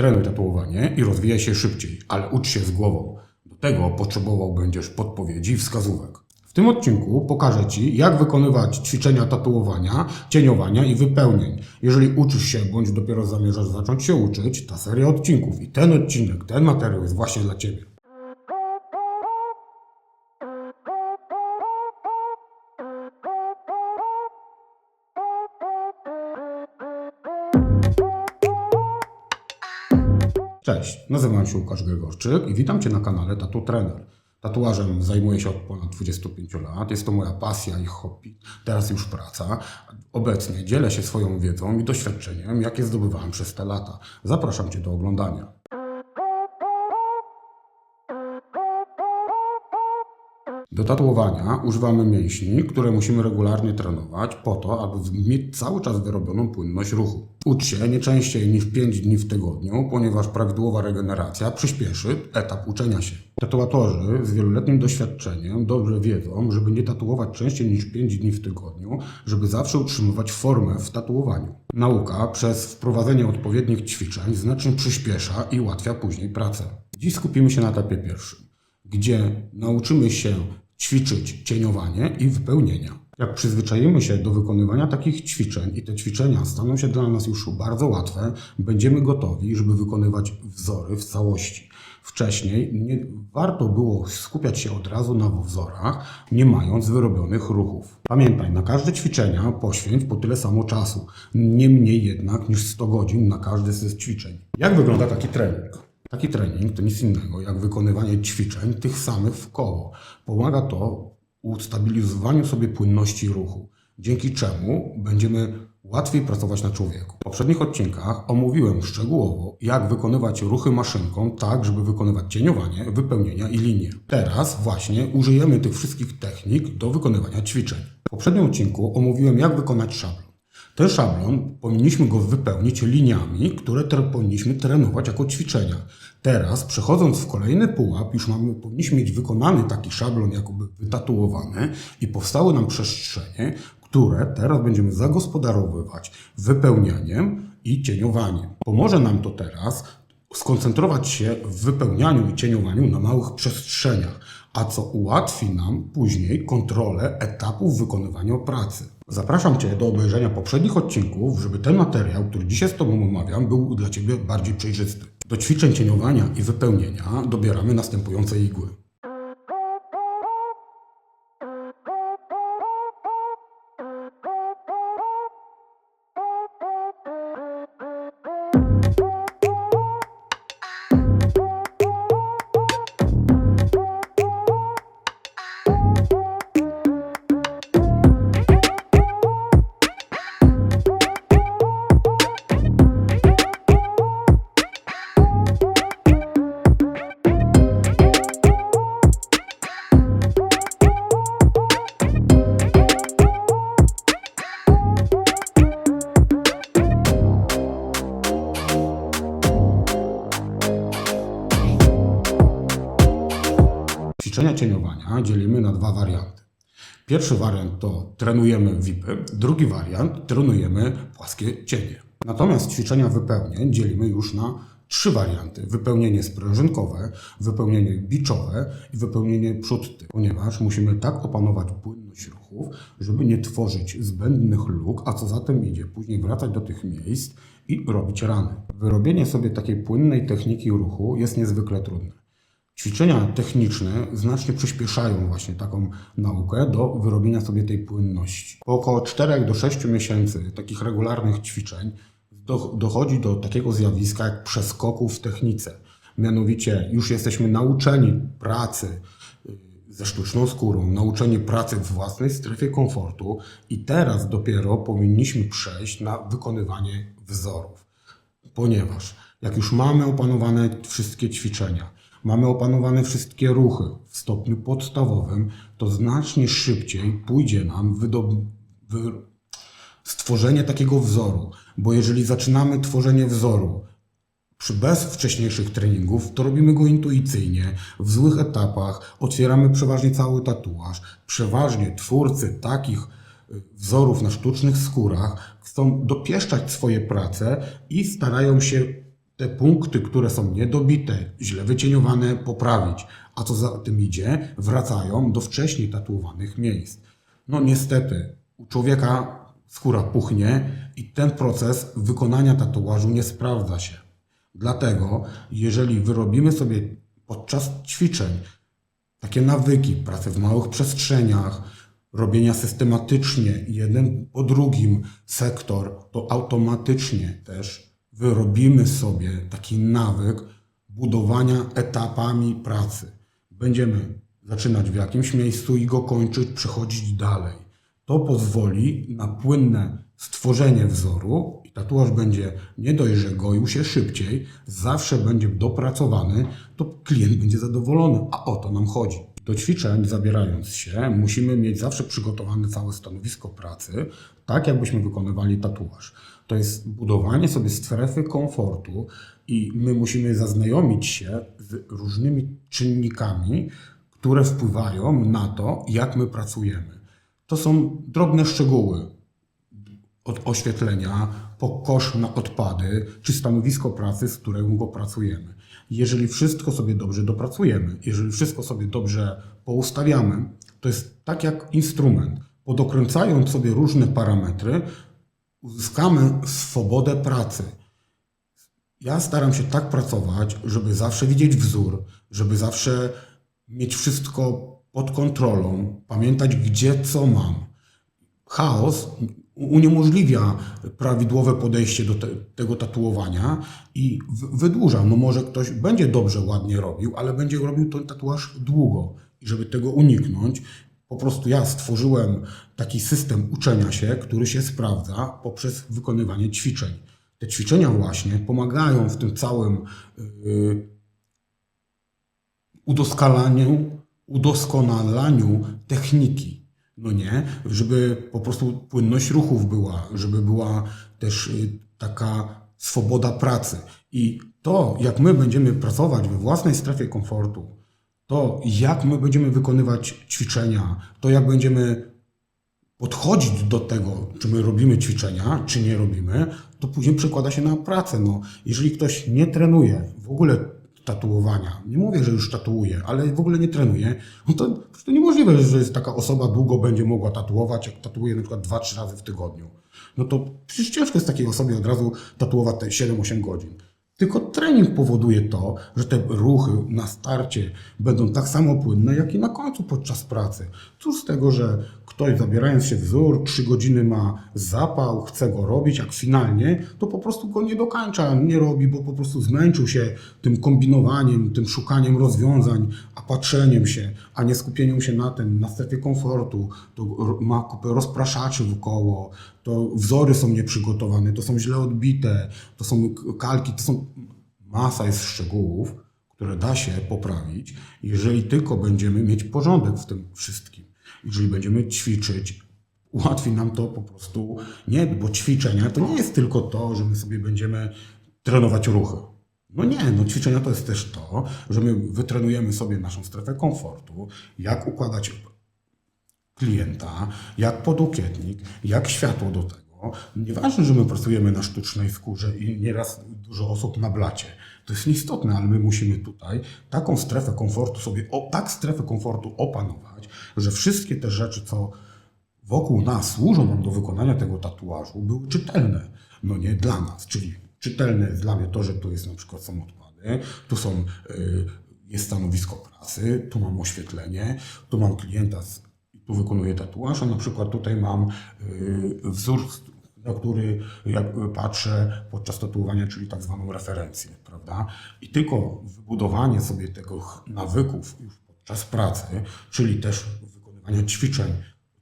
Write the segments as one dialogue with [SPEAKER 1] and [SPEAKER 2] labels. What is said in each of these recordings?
[SPEAKER 1] Trenuj tatuowanie i rozwijaj się szybciej, ale ucz się z głową. Do tego potrzebował będziesz podpowiedzi i wskazówek. W tym odcinku pokażę Ci, jak wykonywać ćwiczenia tatuowania, cieniowania i wypełnień. Jeżeli uczysz się, bądź dopiero zamierzasz zacząć się uczyć, ta seria odcinków i ten odcinek, ten materiał jest właśnie dla Ciebie. Cześć, nazywam się Łukasz Gregorczyk i witam Cię na kanale Tatu Trener. Tatuażem zajmuję się od ponad 25 lat, jest to moja pasja i hobby, teraz już praca. Obecnie dzielę się swoją wiedzą i doświadczeniem, jakie zdobywałem przez te lata. Zapraszam Cię do oglądania. Do tatuowania używamy mięśni, które musimy regularnie trenować po to, aby mieć cały czas wyrobioną płynność ruchu. Ucz się nie częściej niż 5 dni w tygodniu, ponieważ prawidłowa regeneracja przyspieszy etap uczenia się. Tatuatorzy z wieloletnim doświadczeniem dobrze wiedzą, żeby nie tatuować częściej niż 5 dni w tygodniu, żeby zawsze utrzymywać formę w tatuowaniu. Nauka przez wprowadzenie odpowiednich ćwiczeń znacznie przyspiesza i ułatwia później pracę. Dziś skupimy się na etapie pierwszym gdzie nauczymy się ćwiczyć cieniowanie i wypełnienia. Jak przyzwyczajimy się do wykonywania takich ćwiczeń i te ćwiczenia staną się dla nas już bardzo łatwe, będziemy gotowi, żeby wykonywać wzory w całości. Wcześniej nie warto było skupiać się od razu na wzorach, nie mając wyrobionych ruchów. Pamiętaj, na każde ćwiczenia poświęć po tyle samo czasu, nie mniej jednak niż 100 godzin na każdy z ćwiczeń. Jak wygląda taki trening? Taki trening to nic innego jak wykonywanie ćwiczeń tych samych w koło. Pomaga to ustabilizowaniu sobie płynności ruchu, dzięki czemu będziemy łatwiej pracować na człowieku. W poprzednich odcinkach omówiłem szczegółowo, jak wykonywać ruchy maszynką tak, żeby wykonywać cieniowanie, wypełnienia i linie. Teraz właśnie użyjemy tych wszystkich technik do wykonywania ćwiczeń. W poprzednim odcinku omówiłem, jak wykonać szablon. Ten szablon powinniśmy go wypełnić liniami, które tre- powinniśmy trenować jako ćwiczenia. Teraz, przechodząc w kolejny pułap, już mamy, powinniśmy mieć wykonany taki szablon, jakoby wytatuowany i powstały nam przestrzenie, które teraz będziemy zagospodarowywać wypełnianiem i cieniowaniem. Pomoże nam to teraz skoncentrować się w wypełnianiu i cieniowaniu na małych przestrzeniach, a co ułatwi nam później kontrolę etapów wykonywania pracy. Zapraszam Cię do obejrzenia poprzednich odcinków, żeby ten materiał, który dzisiaj z Tobą omawiam, był dla Ciebie bardziej przejrzysty. Do ćwiczeń cieniowania i wypełnienia dobieramy następujące igły. Ćwiczenia cieniowania dzielimy na dwa warianty. Pierwszy wariant to trenujemy VIPy, drugi wariant trenujemy płaskie cienie. Natomiast ćwiczenia wypełnień dzielimy już na trzy warianty. Wypełnienie sprężynkowe, wypełnienie biczowe i wypełnienie przód-tył, ponieważ musimy tak opanować płynność ruchów, żeby nie tworzyć zbędnych luk, a co za tym idzie, później wracać do tych miejsc i robić rany. Wyrobienie sobie takiej płynnej techniki ruchu jest niezwykle trudne. Ćwiczenia techniczne znacznie przyspieszają właśnie taką naukę do wyrobienia sobie tej płynności. Po około 4 do 6 miesięcy takich regularnych ćwiczeń do, dochodzi do takiego zjawiska jak przeskoku w technice. Mianowicie już jesteśmy nauczeni pracy y, ze sztuczną skórą, nauczeni pracy w własnej strefie komfortu i teraz dopiero powinniśmy przejść na wykonywanie wzorów ponieważ jak już mamy opanowane wszystkie ćwiczenia, mamy opanowane wszystkie ruchy w stopniu podstawowym, to znacznie szybciej pójdzie nam stworzenie takiego wzoru, bo jeżeli zaczynamy tworzenie wzoru przy bez wcześniejszych treningów, to robimy go intuicyjnie, w złych etapach, otwieramy przeważnie cały tatuaż. Przeważnie twórcy takich y, wzorów na sztucznych skórach chcą dopieszczać swoje prace i starają się te punkty, które są niedobite, źle wycieniowane, poprawić. A co za tym idzie, wracają do wcześniej tatuowanych miejsc. No niestety, u człowieka skóra puchnie i ten proces wykonania tatuażu nie sprawdza się. Dlatego, jeżeli wyrobimy sobie podczas ćwiczeń takie nawyki, pracy w małych przestrzeniach, robienia systematycznie jeden po drugim sektor, to automatycznie też wyrobimy sobie taki nawyk budowania etapami pracy. Będziemy zaczynać w jakimś miejscu i go kończyć, przechodzić dalej. To pozwoli na płynne stworzenie wzoru i tatuaż będzie nie dość, że goił się szybciej, zawsze będzie dopracowany, to klient będzie zadowolony, a o to nam chodzi. Do ćwiczeń zabierając się, musimy mieć zawsze przygotowane całe stanowisko pracy, tak jakbyśmy wykonywali tatuaż. To jest budowanie sobie strefy komfortu i my musimy zaznajomić się z różnymi czynnikami, które wpływają na to, jak my pracujemy. To są drobne szczegóły, od oświetlenia, po kosz na odpady, czy stanowisko pracy, z którego pracujemy. Jeżeli wszystko sobie dobrze dopracujemy, jeżeli wszystko sobie dobrze poustawiamy, to jest tak jak instrument. Podokręcając sobie różne parametry, uzyskamy swobodę pracy. Ja staram się tak pracować, żeby zawsze widzieć wzór, żeby zawsze mieć wszystko pod kontrolą, pamiętać gdzie co mam chaos uniemożliwia prawidłowe podejście do te, tego tatuowania i wydłuża. No może ktoś będzie dobrze, ładnie robił, ale będzie robił ten tatuaż długo. I żeby tego uniknąć, po prostu ja stworzyłem taki system uczenia się, który się sprawdza poprzez wykonywanie ćwiczeń. Te ćwiczenia właśnie pomagają w tym całym yy, udoskonalaniu, udoskonalaniu techniki. No nie, żeby po prostu płynność ruchów była, żeby była też y, taka swoboda pracy. I to, jak my będziemy pracować we własnej strefie komfortu, to jak my będziemy wykonywać ćwiczenia, to jak będziemy podchodzić do tego, czy my robimy ćwiczenia, czy nie robimy, to później przekłada się na pracę. No, jeżeli ktoś nie trenuje w ogóle tatuowania, nie mówię, że już tatuuje, ale w ogóle nie trenuje, no to, to niemożliwe, że jest taka osoba długo będzie mogła tatuować, jak tatuuje na przykład 2-3 razy w tygodniu. No to przecież ciężko jest takiej osobie od razu tatuować te 7-8 godzin. Tylko trening powoduje to, że te ruchy na starcie będą tak samo płynne, jak i na końcu podczas pracy. Cóż z tego, że ktoś zabierając się wzór, 3 godziny ma zapał, chce go robić, jak finalnie, to po prostu go nie dokańcza, nie robi, bo po prostu zmęczył się tym kombinowaniem, tym szukaniem rozwiązań, a patrzeniem się, a nie skupieniem się na tym, na strefie komfortu. To ma kupę rozpraszaczy wokoło, to wzory są nieprzygotowane, to są źle odbite, to są kalki, to są masa jest szczegółów, które da się poprawić, jeżeli tylko będziemy mieć porządek w tym wszystkim. Jeżeli będziemy ćwiczyć, ułatwi nam to po prostu nie, bo ćwiczenia to nie jest tylko to, że my sobie będziemy trenować ruchy. No nie, no ćwiczenia to jest też to, że my wytrenujemy sobie naszą strefę komfortu, jak układać klienta, jak podokietnik, jak światło do tego. Nieważne, że my pracujemy na sztucznej skórze i nieraz dużo osób na blacie. To jest nieistotne, ale my musimy tutaj taką strefę komfortu sobie, o, tak strefę komfortu opanować, że wszystkie te rzeczy, co wokół nas służą nam do wykonania tego tatuażu, były czytelne. No nie dla nas, czyli czytelne jest dla mnie to, że tu jest na przykład są odpady, tu są, y, jest stanowisko pracy, tu mam oświetlenie, tu mam klienta, z, tu wykonuję tatuaż, a na przykład tutaj mam y, wzór, na który jak patrzę podczas tatuowania, czyli tak zwaną referencję, prawda? I tylko wybudowanie sobie tego nawyków już podczas pracy, czyli też wykonywania ćwiczeń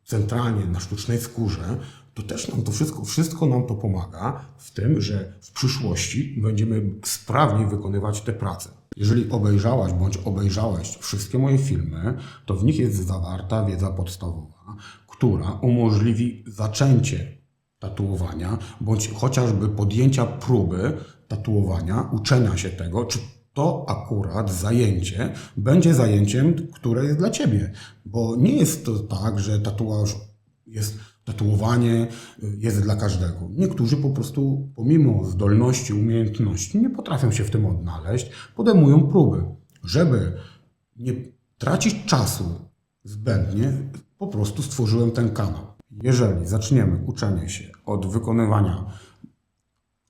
[SPEAKER 1] centralnie na sztucznej skórze, to też nam to wszystko, wszystko nam to pomaga w tym, że w przyszłości będziemy sprawniej wykonywać te prace. Jeżeli obejrzałaś bądź obejrzałeś wszystkie moje filmy, to w nich jest zawarta wiedza podstawowa, która umożliwi zaczęcie tatuowania, bądź chociażby podjęcia próby tatuowania, uczenia się tego, czy to akurat zajęcie będzie zajęciem, które jest dla ciebie. Bo nie jest to tak, że tatuaż jest tatuowanie y, jest dla każdego. Niektórzy po prostu, pomimo zdolności, umiejętności, nie potrafią się w tym odnaleźć, podejmują próby. Żeby nie tracić czasu zbędnie, po prostu stworzyłem ten kanał. Jeżeli zaczniemy uczenie się od wykonywania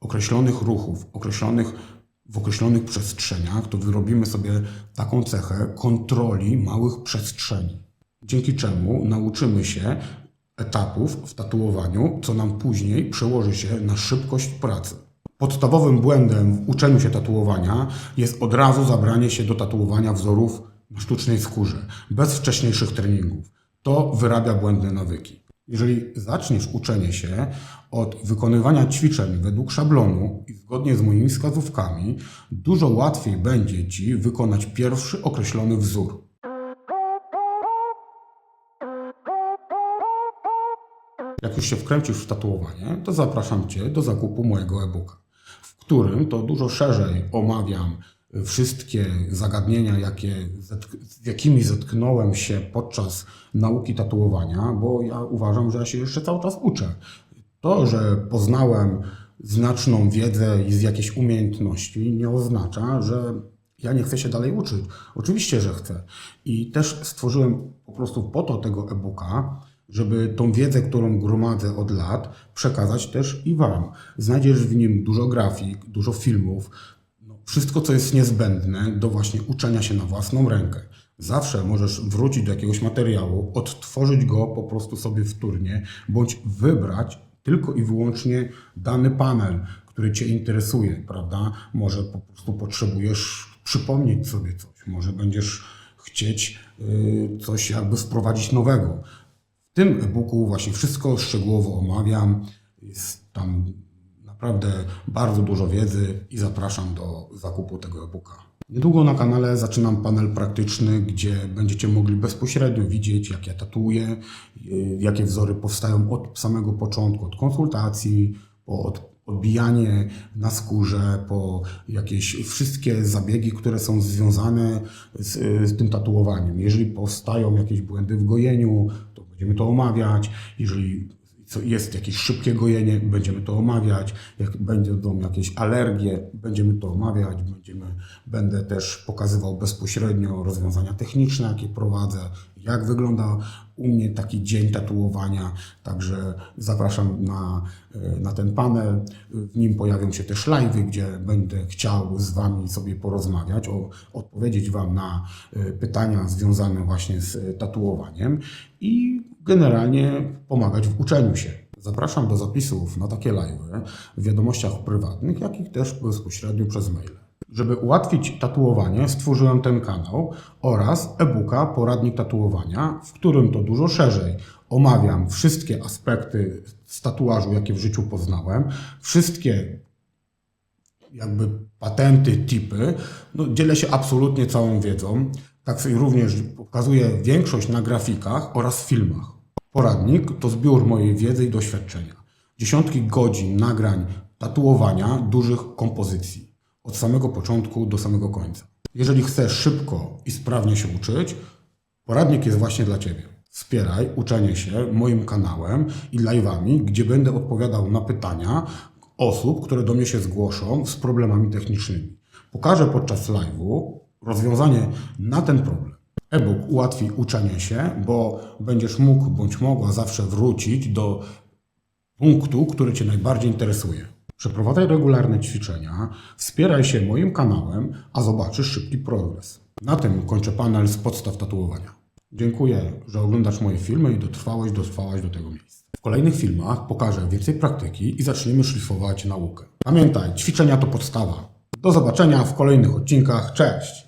[SPEAKER 1] określonych ruchów, określonych, w określonych przestrzeniach, to wyrobimy sobie taką cechę kontroli małych przestrzeni. Dzięki czemu nauczymy się etapów w tatuowaniu, co nam później przełoży się na szybkość pracy. Podstawowym błędem w uczeniu się tatuowania jest od razu zabranie się do tatuowania wzorów na sztucznej skórze, bez wcześniejszych treningów. To wyrabia błędne nawyki. Jeżeli zaczniesz uczenie się od wykonywania ćwiczeń według szablonu i zgodnie z moimi wskazówkami, dużo łatwiej będzie Ci wykonać pierwszy określony wzór. Jak już się wkręcisz w tatuowanie, to zapraszam Cię do zakupu mojego e-booka, w którym to dużo szerzej omawiam wszystkie zagadnienia, jakie, z jakimi zetknąłem się podczas nauki tatuowania, bo ja uważam, że ja się jeszcze cały czas uczę. To, że poznałem znaczną wiedzę i z jakiejś umiejętności, nie oznacza, że ja nie chcę się dalej uczyć. Oczywiście, że chcę. I też stworzyłem po prostu po to tego e-booka, żeby tą wiedzę, którą gromadzę od lat, przekazać też i Wam. Znajdziesz w nim dużo grafik, dużo filmów, no, wszystko, co jest niezbędne do właśnie uczenia się na własną rękę. Zawsze możesz wrócić do jakiegoś materiału, odtworzyć go po prostu sobie wtórnie, bądź wybrać tylko i wyłącznie dany panel, który Cię interesuje, prawda? Może po prostu potrzebujesz przypomnieć sobie coś, może będziesz chcieć y, coś jakby wprowadzić nowego. Tym e-booku właśnie wszystko szczegółowo omawiam. Jest tam naprawdę bardzo dużo wiedzy i zapraszam do zakupu tego e-booka. Niedługo na kanale zaczynam panel praktyczny, gdzie będziecie mogli bezpośrednio widzieć, jak ja tatuję, y, jakie wzory powstają od samego początku, od konsultacji, od odbijanie na skórze, po jakieś wszystkie zabiegi, które są związane z, z tym tatuowaniem. Jeżeli powstają jakieś błędy w gojeniu, to będziemy to omawiać. Jeżeli co jest jakieś szybkie gojenie, będziemy to omawiać. Jak będą jakieś alergie, będziemy to omawiać. Będziemy, będę też pokazywał bezpośrednio rozwiązania techniczne, jakie prowadzę, jak wygląda u mnie taki dzień tatuowania. Także zapraszam na, e, na ten panel. W nim pojawią się też live'y, gdzie będę chciał z Wami sobie porozmawiać, o, odpowiedzieć Wam na e, pytania związane właśnie z e, tatuowaniem i generalnie pomagać w uczeniu się. Zapraszam do zapisów na takie live'y w wiadomościach prywatnych, jak i też bezpośrednio przez maile. Żeby ułatwić tatuowanie, stworzyłem ten kanał oraz e-booka Poradnik tatuowania, w którym to dużo szerzej omawiam wszystkie aspekty z tatuażu, jakie w życiu poznałem, wszystkie jakby patenty, tipy. No, dzielę się absolutnie całą wiedzą. Tak sobie również pokazuję większość na grafikach oraz filmach. Poradnik to zbiór mojej wiedzy i doświadczenia. Dziesiątki godzin nagrań tatuowania dużych kompozycji. Od samego początku do samego końca. Jeżeli chcesz szybko i sprawnie się uczyć, poradnik jest właśnie dla Ciebie. Wspieraj uczenie się moim kanałem i live'ami, gdzie będę odpowiadał na pytania osób, które do mnie się zgłoszą z problemami technicznymi. Pokażę podczas live'u rozwiązanie na ten problem. E-book ułatwi uczenie się, bo będziesz mógł bądź mogła zawsze wrócić do punktu, który Cię najbardziej interesuje. Przeprowadzaj regularne ćwiczenia, wspieraj się moim kanałem, a zobaczysz szybki progres. Na tym kończę panel z podstaw tatuowania. Dziękuję, że oglądasz moje filmy i dotrwałeś, dotrwałaś do tego miejsca. W kolejnych filmach pokażę więcej praktyki i zaczniemy szlifować naukę. Pamiętaj, ćwiczenia to podstawa. Do zobaczenia w kolejnych odcinkach. Cześć!